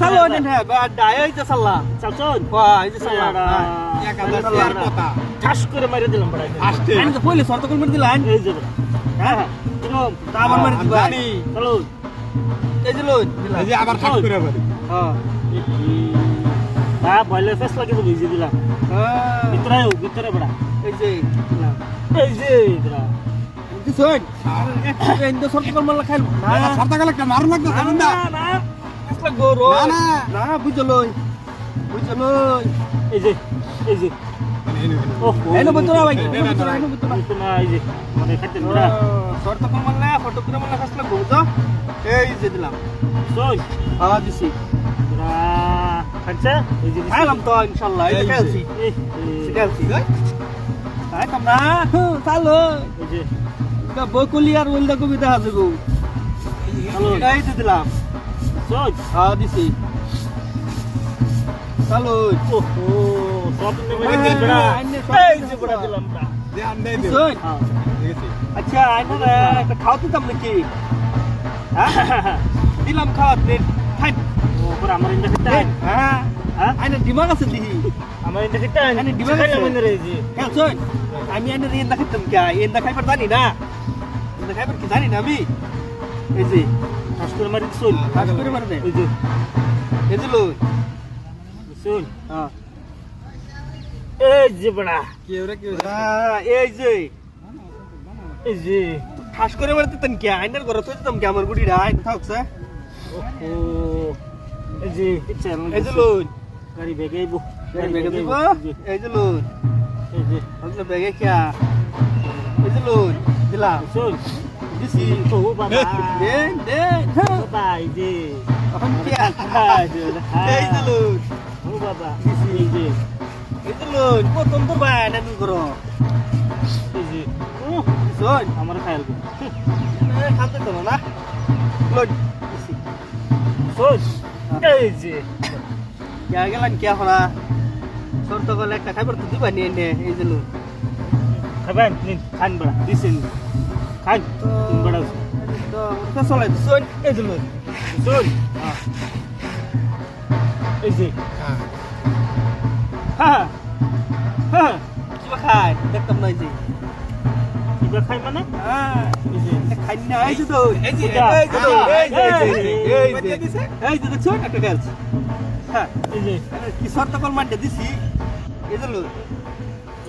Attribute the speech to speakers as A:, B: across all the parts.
A: হ্যাঁ ডাই এই যে সাল্লা
B: চালছন
A: ওয়া এই যে সাল্লা
C: এক হাজার শেয়ার কথা
B: ঠাস করে মারি দিলাম বড়
C: আসতে
A: আইন তো পয়লে শর্ত কল মেরে দিলাম।
B: এই যে
A: হ্যাঁ
B: এরকম
A: তা আবার মারি দিবা।
C: জানি।
B: চলো
A: এই যে লোন
C: এই যে আবার ঠাস করে বলি
A: হ্যাঁ।
B: তা বয়লের ফেস লাগে তো ভিজে দিলাম।
A: হ্যাঁ।
B: ভিতরে ভিতরে বড়া।
A: এই যে
B: এই যে বড়া।
A: দিছুন এই তো শর্ত কল মারলা খাইল। না
C: গেলে একটা মারুন লাগতো
A: না। না
B: এই যে এই যে।
A: এই নো ভাই।
C: না,
B: যে মানে
A: শর্ত ফটো করে এই যে দিলাম। হ্যাঁ দিছি।
B: বড়া এই যে
A: খাইলাম তো ইনশাআল্লাহ এই
B: এই
A: তাই তোমরা চালো।
B: এই যে।
A: এটা বকুলি আর ওইলদা কবি দেখা যাব।
B: চলো।
A: এই দিলাম। হ্যাঁ দিছি চালো
B: ওহো সব নেবে
A: এই যে
B: বড়া
A: আইনে সব
B: এই যে বড়া দিলাম বড়া
C: যে আন্ডাই দিও
B: হ্যাঁ
C: আছে
A: আচ্ছা আইনে রে একটা খাওয়া দিতাম নাকি হ্যাঁ দিলাম খাওয়া দিন খাই
B: ও পরে আমার ইন্দা খেতে
A: হ্যাঁ
B: হ্যাঁ
A: আইনে দিমাগ আছে দিহি
B: আমার ইন্দা খেতে
A: এনে দিবা
B: খাই
A: গেছে।
B: না রে যে
A: হ্যাঁ শোন আমি আইনে এন্দা খাইতাম কে এন্দা খাইবার জানি না এন্দা খাইবার কি জানি না আমি এই যে
B: ঠাস করে মারি চল।
A: কাজ করে মারবে
B: এই যে।
A: এই যে লো
B: চল।
A: হ্যাঁ।
B: এই যে বড়া।
C: কি ওরে কি
A: হ্যাঁ, এই যে।
B: এই যে।
A: ঠাস করে মারতে তেন কে? আইনার ঘরে তো দিতাম কে আমার গুড়িটা আইন থাকছে।
B: ওহো। এই যে
A: এই যে লোন
B: গাড়ি বেগে আইবো।
A: এই বেগে দিব এই যে। লোন
B: এই যে।
A: ওগুলো বেগে কে? এই যে লোন দিলাম।
B: চল।
A: দিছি
B: ও বাবা
A: দেন দেন
B: এই যে
A: এখন কে
B: যে
A: এই লোন
B: ও বাবা এই যে
A: এই লোন কত তোর ভাই না তুই করো
B: এই যে ও
A: শোন
B: আমার খাইল
A: খাতে তো না লোন দিছি
B: চল এই যে
A: কে গেলাম কে হরা সর তো গেলে একটা খাইবার তো দিবা নিয়ে নে এই যে লোন
B: খাবেন নিন খান বড়া দিছেন তিন বড়া
A: তো ওটা চলাই শোন এই যে
B: চল। এই যে।
C: হ্যাঁ
B: হ্যাঁ হ্যাঁ
A: কিবা খাই দেখতাম না এই যে।
B: কিবা খাই মানে?
A: হ্যাঁ। খাই না এই যে তো এই যে? এই যে তো, এই যে এই যে দেখছ? একটা গাছ হ্যাঁ
B: এই যে।
A: কি শর্ত কল মানতে দিছি? এই যে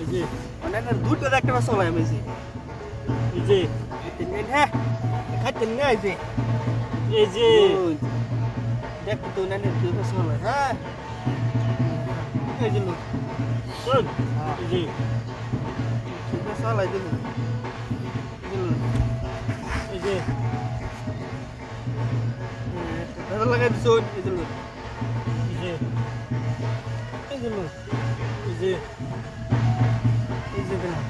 B: এই যে।
A: মানে দুটো একটা চলাই আমি
B: এই যে।
A: তিন হ্যাঁ খাইতেন না এই যে
B: এই যে
A: দেখ তো না হ্যাঁ এই যে লোক
B: যে
A: দুটো চলাই দিল
B: এই যে
A: দাদা লাগাই দিছো এই যে লোক
B: এই যে
A: এই যে লোক
B: এই যে
A: এই যে দিলাম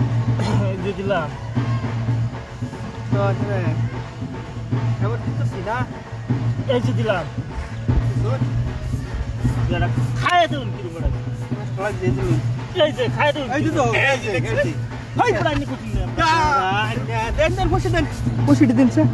B: এই যে দিলাম এই যে দিলাম খায় দেউন কি বড়া
A: চলাই দিয়ে দিল
B: এই যে খায় দেউন
A: এই যে তো এই যে দেখছি
B: ভাই বড়া নি কুটিন
A: দেন দেন বসে দেন বসে দিন স্যার